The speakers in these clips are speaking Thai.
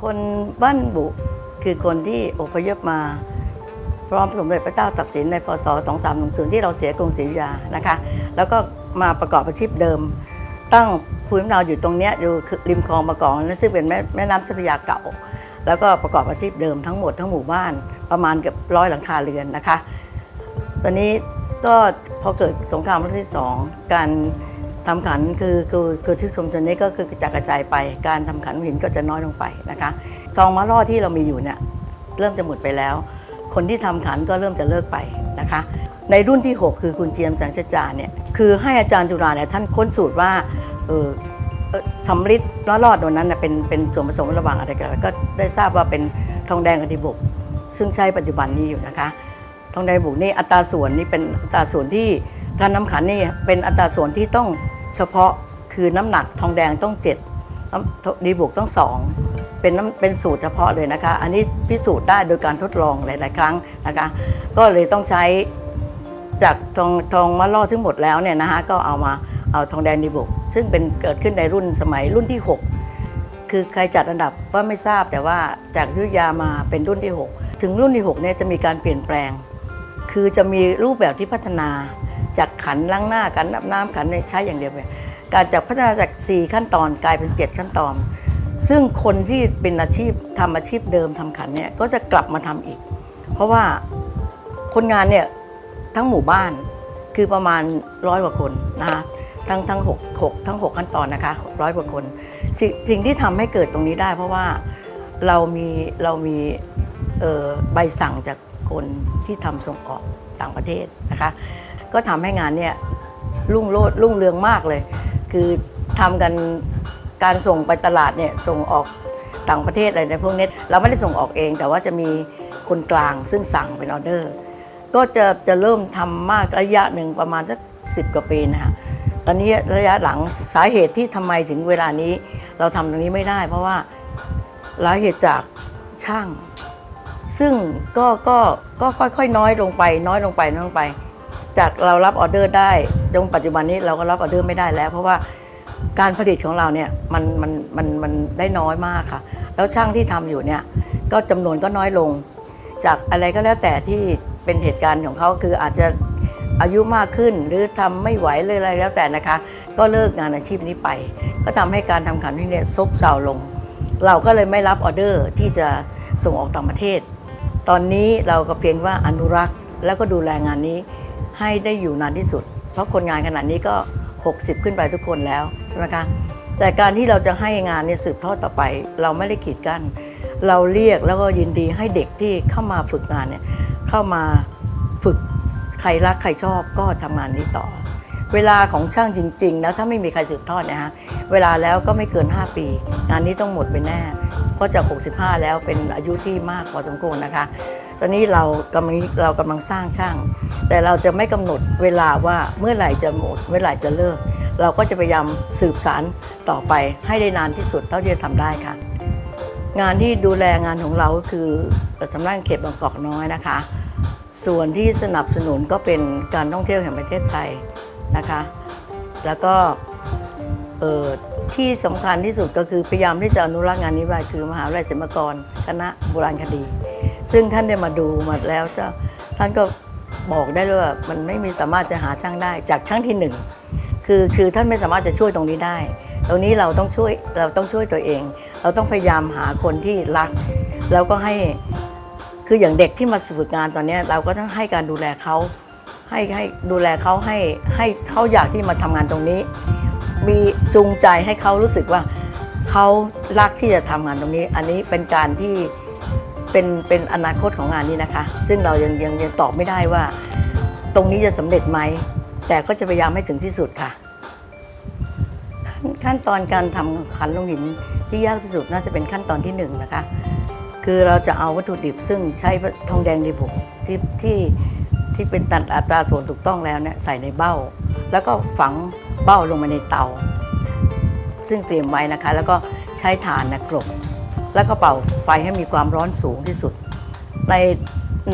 คนบ้านบุคือคนที่อพยพมา พร้อมสมเด็จพระเจ้าตักสินในพศ 2310 ที่เราเสียกรุงศรีอยุธยานะคะ แล้วก็มาประกอบอาชีพเดิม ตั้งภูมิลำเนาอยู่ตรงนี้อยู่ริมคลองมะกองซึ่งเป็นแม่แมน้ำเจ้าพระยาเก่า แล้วก็ประกอบอาชีพเดิมทั้งหมดทั้งหมู่บ้านประมาณเกือบร้อยหลังคาเรือนนะคะ ตอนนี้ก็พอเกิดสงครามโลกที่สองการทำขันคือคือคือที่ชุมชนนี้ก็คือกระจายกระจายไป การทำขันหินก็จะน้อยลงไปนะคะทองมะล่อที่เรามีอยู่เนี่ยเริ่มจะหมดไปแล้ว คนที่ทำขันก็เริ่มจะเลิกไปนะคะ ในรุ่นที่ 6 คือคุณเจียมแสงชจจาเนี่ยคือให้อาจารย์จุฬาเนี่ยท่านค้นสูตรว่าเออสำริดล้อรอดตัวนั้นน่ะเป็นเป็นส่วนผสมระหว่างอะไรกันก็ได้ทราบว่าเป็นทองแดงกับดิบุกซึ่งใช้ปัจจุบันนี้อยู่นะคะ ทองแดงบุกนี่อัตราส่วนนี่เป็นอัตราส่วนที่การน้ำขันนี่เป็นอัตราส่วนที่ต้องเฉพาะคือน้ำหนักทองแดงต้อง7น้ำดีบุกต้องสองเป็นน้ำเป็นสูตรเฉพาะเลยนะคะ อันนี้พิสูจน์ได้โดยการทดลองหลาย ๆ ครั้งนะคะ ก็เลยต้องใช้จากทองทองมะล่อซึ่งหมดแล้วเนี่ยนะคะก็เอามาเอาทองแดงดีบุก ซึ่งเป็นเกิดขึ้นในรุ่นสมัยรุ่นที่ 6 คือใครจัดอันดับว่าไม่ทราบแต่ว่าจากยุธยามาเป็นรุ่นที่ 6 ถึงรุ่นที่6เนี่ยจะมีการเปลี่ยนแปลง คือจะมีรูปแบบที่พัฒนาจากขันล้างหน้าขันอาบน้ำขันเนี่ยใช้อย่างเดียวไปการจากพัฒนาจาก 4 ขั้นตอนกลายเป็น 7 ขั้นตอน ซึ่งคนที่เป็นอาชีพทำอาชีพเดิมทำขันเนี่ยก็จะกลับมาทำอีก เพราะว่าคนงานเนี่ยทั้งหมู่บ้านคือประมาณร้อยกว่าคนนะคะทั้งทั้งหกหกทั้งหกขั้นตอนนะคะร้อยกว่าคนสสิ่งที่ทำให้เกิดตรงนี้ได้ เพราะว่าเรามีเรามีใบสั่งจาก คนที่ทำส่งออกต่างประเทศนะคะ ก็ทำให้งานเนี่ยรุ่งโรจน์รุ่งเรืองมากเลย คือทำกันการส่งไปตลาดเนี่ยส่งออกต่างประเทศอะไรในพวกนี้เราไม่ได้ส่งออกเอง แต่ว่าจะมีคนกลางซึ่งสั่งเป็นออเดอร์ ก็จะจะเริ่มทำมากระยะหนึ่งประมาณสักสิบกว่าปีนะคะตอนนี้ระยะหลังสาเหตุที่ทำไมถึงเวลานี้ เราทำตรงนี้ไม่ได้ เพราะว่าสาเหตุจากช่าง ซึ่งก็ก็ก็ค่อยๆ น้อยลงไป น้อยลงไปน้อยลงไป จากเรารับออเดอร์ได้จนปัจจุบันนี้เราก็รับออเดอร์ไม่ได้แล้ว เพราะว่าการผลิตของเราเนี่ยมันมันมันมันได้น้อยมากค่ะ แล้วช่างที่ทำอยู่เนี่ยก็จำนวนก็น้อยลง จากอะไรก็แล้วแต่ที่เป็นเหตุการณ์ของเขาคืออาจจะอายุมากขึ้นหรือทำไม่ไหวเลยอะไรแล้วแต่นะคะ ก็เลิกงานอาชีพนี้ไป ก็ทำให้การทำขันที่เนี่ยซบเซาลง เราก็เลยไม่รับออเดอร์ที่จะส่งออกต่างประเทศ ตอนนี้เราก็เพียงว่าอนุรักษ์ แล้วก็ดูแลงานนี้ให้ได้อยู่นานที่สุด เพราะคนงานขนาดนี้ก็ 60 ขึ้นไปทุกคนแล้วใช่ไหมคะแต่การที่เราจะให้งานนี่ยสืบทอดต่อไป เราไม่ได้ขีดกั้นเราเรียกแล้วก็ยินดีให้เด็กที่เข้ามาฝึกงานเนี่ยเข้ามาฝึกใครรักใครชอบก็ทำงานนี้ต่อ เวลาของช่างจริงๆนะถ้าไม่มีใครสืบทอดเนะฮะเวลาแล้วก็ไม่เกิน 5 ปี งานนี้ต้องหมดไปแน่ เพราะจาก 65 แล้วเป็นอายุที่มากพอสมควรนะคะ ตอนนี้เรากำลังเรากำลังสร้างช่าง แต่เราจะไม่กำหนดเวลาว่าเมื่อไหร่จะหมดเมื่อไหร่จะเลิก เราก็จะพยายามสืบสารต่อไปให้ได้นานที่สุดเท่าที่จะทำได้ค่ะ งานที่ดูแลงานของเราก็คือสำนักเขตบางกอกน้อยนะคะ ส่วนที่สนับสนุนก็เป็นการท่องเที่ยวแห่งประเทศไทย นะคะ แล้วก็เที่สำคัญที่สุดก็คือพยายามที่จะอนุรักษ์งานนี้ไว้คือมหาวิทยาลัยศิลปากรคณะโบราณคดี ซึ่งท่านได้มาดูมาแล้วก็ท่านก็บอกได้เลยว่ามันไม่มีสามารถจะหาช่างได้จากช่างที่หนึ่งคือคือท่านไม่สามารถจะช่วยตรงนี้ได้ ตรงนี้เราต้องช่วยเราต้องช่วยตัวเอง เราต้องพยายามหาคนที่รัก แล้วก็ให้คืออย่างเด็กที่มาฝึกงานตอนนี้เราก็ต้องให้การดูแลเขา ให้ให้ดูแลเขาให้ให้เขาอยากที่มาทำงานตรงนี้ มีจูงใจให้เขารู้สึกว่าเขารักที่จะทำงานตรงนี้ อันนี้เป็นการที่เป็นเป็นอนาคตของงานนี้นะคะ ซึ่งเรายังยังยังตอบไม่ได้ว่า ตรงนี้จะสำเร็จไหม แต่ก็จะพยายามให้ถึงที่สุดค่ะ ขั้นตอนการทำขันลงหินที่ยากที่สุดน่าจะเป็นขั้นตอนที่หนึ่งนะคะ คือเราจะเอาวัตถุดิบซึ่งใช้ทองแดงดีบุกที่ที่ ที่เป็นตัดอัตราส่วนถูกต้องแล้วเนี่ยใส่ในเบ้า แล้วก็ฝังเบ้าลงมาในเตา ซึ่งเตรียมไว้นะคะ แล้วก็ใช้ถ่านนะกลบแล้วก็เป่าไฟให้มีความร้อนสูงที่สุด ใน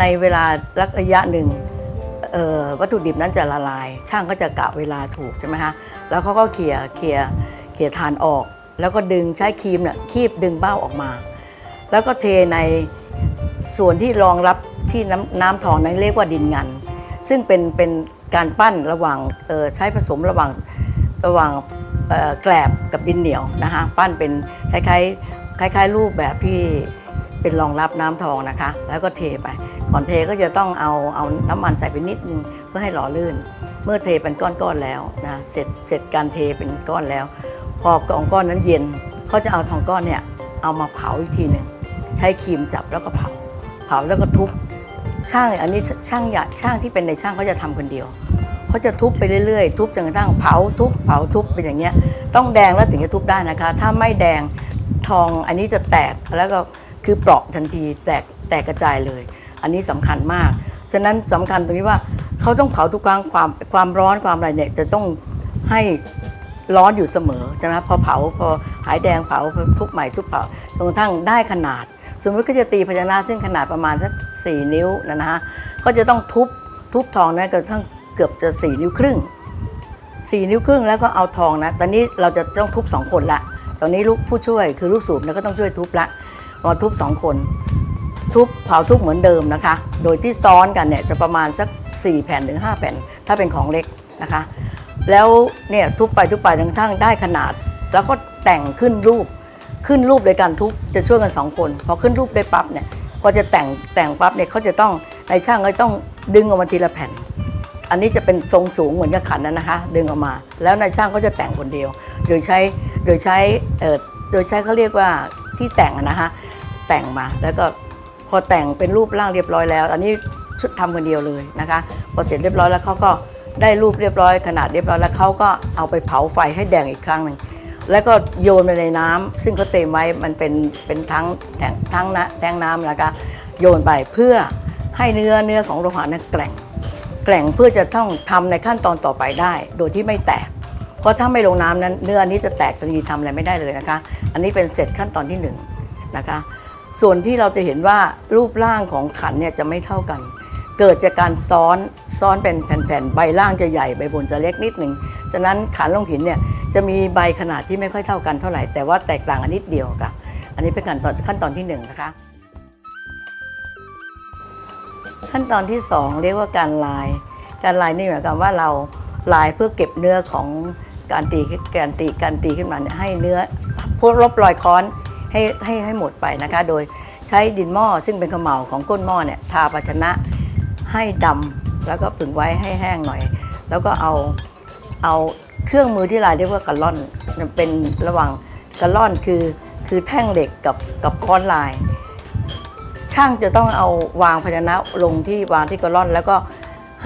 ในเวลาระยะหนึ่งวัตถุดิบนั้นจะละลาย ช่างก็จะกะเวลาถูกใช่ไหมคะแล้วเขาก็เขี่ยเขี่ยเขี่ยถ่านออก แล้วก็ดึงใช้ครีมเนี่ยคีบดึงเบ้าออกมา แล้วก็เทในส่วนที่รองรับ ที่น้ำน้ำทองนั้นเรียกว่าดินงัน ซึ่งเป็นเป็นการปั้นระหว่างใช้ผสมระหว่างระหว่างแกลบกับดินเหนียวนะคะปั้นเป็นคล้ายๆคล้าย ๆ รูปแบบที่เป็นรองรับน้ำทองนะคะ แล้วก็เทไปก่อนเทก็จะต้องเอาเอาน้ำมันใส่ไปนิดนึงเพื่อให้หล่อลื่น เมื่อเทเป็นก้อนๆแล้วนะเสร็จเสร็จการเทเป็นก้อนแล้ว พอกองก้อนนั้นเย็นเขาจะเอาทองก้อนเนี่ยเอามาเผาอีกทีหนึ่งใช้ครีมจับแล้วก็เผาเผาแล้วก็ทุบ ช่างอันนี้ช่างใหญ่ช่างที่เป็นในช่างเขาจะทำคนเดียวเขาจะทุบไปเรื่อยๆ ทุบจนกระทั่งเผาทุบเผาทุบเป็นอย่างเงี้ย ต้องแดงแล้วถึงจะทุบได้นะคะ ถ้าไม่แดงทองอันนี้จะแตกแล้วก็คือเปราะทันทีแตกแตกกระจายเลย อันนี้สำคัญมาก ฉะนั้นสำคัญตรงนี้ว่าเขาต้องเผาทุกครั้งความความร้อนความอะไรเนี่ยจะต้องให้ร้อนอยู่เสมอใช่ไหมพอเผาพอหายแดงเผาทุบใหม่ทุบเผาจนกระทั่งได้ขนาด สมมติก็จะตีภาชนะซึ่งขนาดประมาณสักสี่นิ้วนะนะฮะก็จะต้องทุบทุบทองนะกระทั่งเกือบจะสี่นิ้วครึ่งสี่นิ้วครึ่งแล้วก็เอาทองนะ ตอนนี้เราจะต้องทุบสองคนละ ตอนนี้ลูกผู้ช่วยคือลูกสูบนี่ยก็ต้องช่วยทุบละมาทุบสองคน ทุบเผาทุบเหมือนเดิมนะคะ โดยที่ซ้อนกันเนี่ยจะประมาณสัก 4 แผ่นถึง 5 แผ่น ถ้าเป็นของเล็กนะคะ แล้วเนี่ยทุบไปทุบไปจนกระทั่งได้ขนาด แล้วก็แต่งขึ้นรูป ขึ้นรูปโดยการทุบจะช่วยกันสองคน พอขึ้นรูปได้ปั๊บเนี่ยก็จะแต่งแต่งปั๊บเนี่ยเขาจะต้องในช่างก็ต้องดึงออกมาทีละแผ่น อันนี้จะเป็นทรงสูงเหมือนกับขันนั้นนะคะ ดึงออกมา แล้วนายช่างก็จะแต่งคนเดียว โดยใช้โดยใช้เออโดยใช้เขาเรียกว่าที่แต่งนะคะแต่งมาแล้วก็พอแต่งเป็นรูปร่างเรียบร้อยแล้ว อันนี้ชุดทำคนเดียวเลยนะคะพอเสร็จเรียบร้อยแล้วเขาก็ได้รูปเรียบร้อยขนาดเรียบร้อยแล้วเขาก็เอาไปเผาไฟให้แดงอีกครั้งหนึ่ง แล้วก็โยนไปในน้ำซึ่งเขาเตรียมไว้มันเป็นเป็นทั้งแทงทั้งนะแทงน้ำนะคะโยนไปเพื่อให้เนื้อเนื้อของโลหะนั้นแกร่งแกร่งเพื่อจะต้องทำในขั้นตอนต่อไปได้ โดยที่ไม่แตก เพราะถ้าไม่ลงน้ำนั้น เนื้ออันนี้จะแตกทันทีทำอะไรไม่ได้เลยนะคะ อันนี้เป็นเสร็จขั้นตอนที่หนึ่งนะคะส่วนที่เราจะเห็นว่ารูปร่างของขันเนี่ยจะไม่เท่ากัน เกิดจากการซ้อนซ้อนเป็นแผ่นๆ ใบล่างจะใหญ่ใบบนจะเล็กนิดหนึ่งฉะนั้นขันลงหินเนี่ยจะมีใบขนาดที่ไม่ค่อยเท่ากันเท่าไหร่ แต่ว่าแตกต่างกันนิดเดียวค่ะ อันนี้เป็นขั้นตอนขั้นตอนที่หนึ่งนะคะ ขั้นตอนที่สองเรียกว่าการลาย การลายนี่หมายความว่าเราลายเพื่อเก็บเนื้อของการตีการตีการตีขึ้นมาให้เนื้อพวกลบรอยค้อนให้ให้ให้หมดไปนะคะ โดยใช้ดินหม้อซึ่งเป็นขมเหลาของก้นหม้อเนี่ยทาภาชนะ ให้ดำแล้วก็ผึ่งไว้ให้แห้งหน่อย แล้วก็เอาเอาเครื่องมือที่ลายเรียกว่ากระล่อนเป็นระหว่างกระล่อนคือคือแท่งเหล็กกับกับค้อนลาย ช่างจะต้องเอาวางภาชนะลงที่วางที่กระล่อน แล้วก็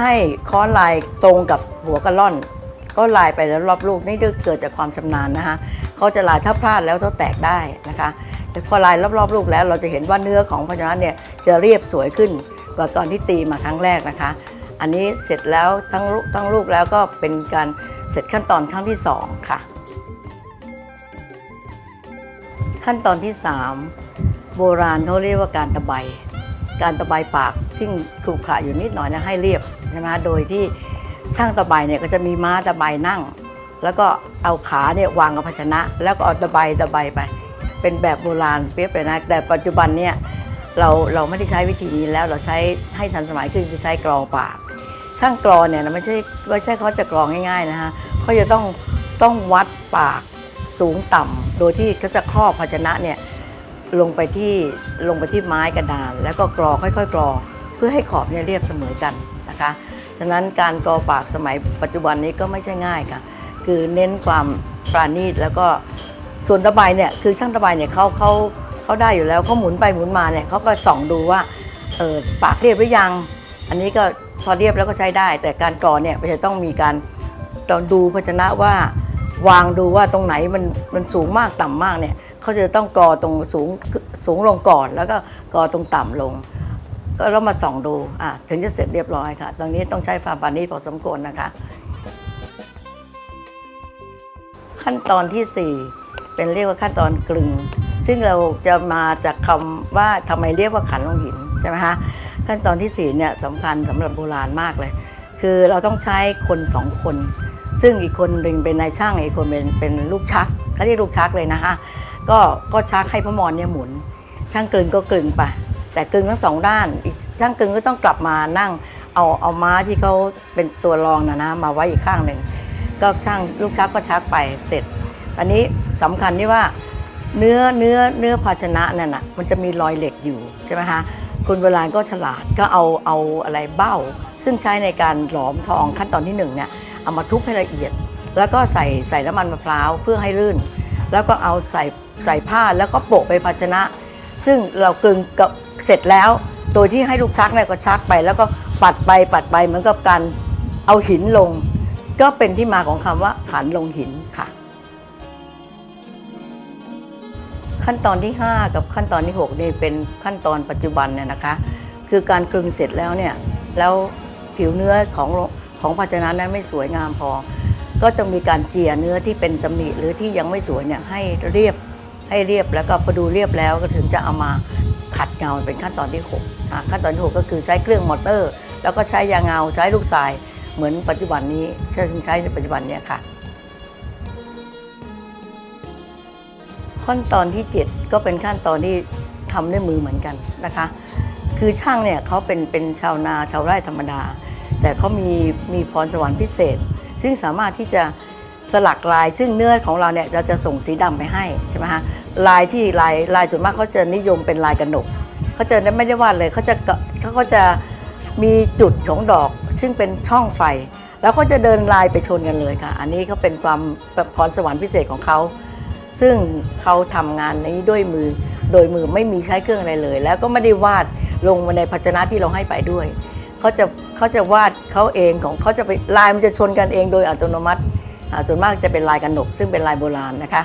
ให้ค้อนลายตรงกับหัวกระล่อน ก็ลายไปแล้วรอบลูกนี่เกิดจากความชำนาญนะคะเขาจะลายถ้าพลาดแล้วจะแตกได้นะคะแต่พอลายรอบๆลูกแล้วเราจะเห็นว่าเนื้อของภาชนะเนี่ยจะเรียบสวยขึ้น กว่าตอนที่ตีมาครั้งแรกนะคะ อันนี้เสร็จแล้วทั้งลูกทั้งลูกแล้วก็เป็นการเสร็จขั้นตอนครั้งที่สองค่ะ ขั้นตอนที่ 3 โบราณเขาเรียกว่าการตะไบการตะไบปากซึ่งขรุขระอยู่นิดหน่อยนะให้เรียบใช่ไหมโดยที่ช่างตะไบเนี่ยก็จะมีม้าตะไบนั่ง แล้วก็เอาขาเนี่ยวางกับภาชนะ แล้วก็เอาตะไบตะไบไป เป็นแบบโบราณเปียบเลยนะแต่ปัจจุบันเนี่ย เราเราไม่ได้ใช้วิธีนี้แล้วเราใช้ให้ทันสมัยขึ้นคือใช้กรองปาก ช่างกรองเนี่ยนะไม่ใช่ไม่ใช่เขาจะกรองง่ายๆนะฮะเขาจะต้องต้องวัดปากสูงต่ำโดยที่เขาจะครอบภาชนะเนี่ยลงไปที่ลงไปที่ไม้กระดาน แล้วก็กรอค่อยๆกรอเพื่อให้ขอบเนี่ยเรียบเสมอกันนะคะฉะนั้นการกรอปากสมัยปัจจุบันนี้ก็ไม่ใช่ง่ายค่ะ คือเน้นความปราณีตแล้วก็ส่วนระบายเนี่ยคือช่างระบายเนี่ยเขาเขา เขาได้อยู่แล้วเขาหมุนไปหมุนมาเนี่ยเขาก็ส่องดูว่าเออปากเรียบหรือยัง อันนี้ก็พอเรียบแล้วก็ใช้ได้ แต่การกรอเนี่ยมันจะต้องมีการตองดูภาชนะว่าวางดูว่าตรงไหนมันมันสูงมากต่ำมากเนี่ยเขาจะต้องกรอตรงสูงสูงลงก่อน แล้วก็กรอตรงต่ำลง ก็เรามาส่องดูอะถึงจะเสร็จเรียบร้อยค่ะ ตรงนี้ต้องใช้ความปาณีตพอสมควรนะคะ ขั้นตอนทีสี่ 4 เป็นเรียกว่าขั้นตอนกลึง ซึ่งเราจะมาจากคำว่าทำไมเรียกว่าขันลงหินใช่ไหมคะขั้นตอนที่4เนี่ยสำคัญสำหรับโบราณมากเลย คือเราต้องใช้คนสองคน ซึ่งอีกคนหนึ่งเป็นนายช่างอีกคนเป็นเป็นลูกชักเขาเรียกลูกชักเลยนะคะก็ก็ชักให้พระมรเนี่ยหมุน ช่างกลึงก็กลึงไปแต่กลึงทั้งสองด้าน อีกช่างกลึงก็ต้องกลับมานั่งเอาเอาม้าที่เขาเป็นตัวรองนะนะมาไว้อีกข้างหนึ่งก็ช่างลูกชักก็ชักไปเสร็จ อันนี้สำคัญที่ว่า เนื้อเนื้อเนื้อภาชนะนั่นน่ะมันจะมีรอยเหล็กอยู่ใช่ไหมคะคนโบราณก็ฉลาดก็เอาเอาอะไรเบ้า ซึ่งใช้ในการหลอมทองขั้นตอนที่หนึ่งเนี่ยเอามาทุบให้ละเอียด แล้วก็ใส่ใส่น้ำมันมะพร้าวเพื่อให้รื่น แล้วก็เอาใส่ใส่ผ้าแล้วก็โปะไปภาชนะ ซึ่งเรากลึงกับเสร็จแล้ว โดยที่ให้ลูกชักเนี่ยก็ชักไป แล้วก็ปัดไปปัดไปเหมือนกับการเอาหินลง ก็เป็นที่มาของคำว่าขันลงหินค่ะ ขั้นตอนที่ 5 กับขั้นตอนที่6นี่เป็นขั้นตอนปัจจุบันเนี่ยนะคะ คือการกลึงเสร็จแล้วเนี่ยแล้วผิวเนื้อของของภาชนะนั้นไม่สวยงามพอ ก็จะมีการเจียเนื้อที่เป็นตำหนิหรือที่ยังไม่สวยเนี่ยให้เรียบให้เรียบแล้วก็พอดูเรียบแล้วก็ถึงจะเอามาขัดเงาเป็นขั้นตอนที่6อะขั้นตอนที่หกก็คือใช้เครื่องมอเตอร์ แล้วก็ใช้ยางเงาใช้ลูกทรายเหมือนปัจจุบันนี้ใช้ใช้ในปัจจุบันเนี่ยค่ะ ขั้นตอนที่ 7 ก็เป็นขั้นตอนที่ทำด้วยมือเหมือนกันนะคะ คือช่างเนี่ยเขาเป็นเป็นชาวนาชาวไร่ธรรมดา แต่เขามีมีพรสวรรค์พิเศษ ซึ่งสามารถที่จะสลักลายซึ่งเนื้อของเราเนี่ยเราจะส่งสีดำไปให้ใช่ไหมคะลายที่ลายลายส่วนมากเขาจะนิยมเป็นลายกระหนกเขาจะไม่ได้วาดเลยเขาจะเขาก็จะมีจุดของดอก ซึ่งเป็นช่องไฟ แล้วเขาจะเดินลายไปชนกันเลยค่ะ อันนี้เขาเป็นความพรสวรรค์พิเศษของเขา ซึ่งเขาทำงานนี้ด้วยมือ โดยมือไม่มีใช้เครื่องอะไรเลย แล้วก็ไม่ได้วาดลงมาในภาชนะที่เราให้ไปด้วยเขาจะเขาจะวาดเขาเองของเขาจะไปลายมันจะชนกันเองโดยอัตโนมัติส่วนมากจะเป็นลายกันหนกซึ่งเป็นลายโบราณนะคะ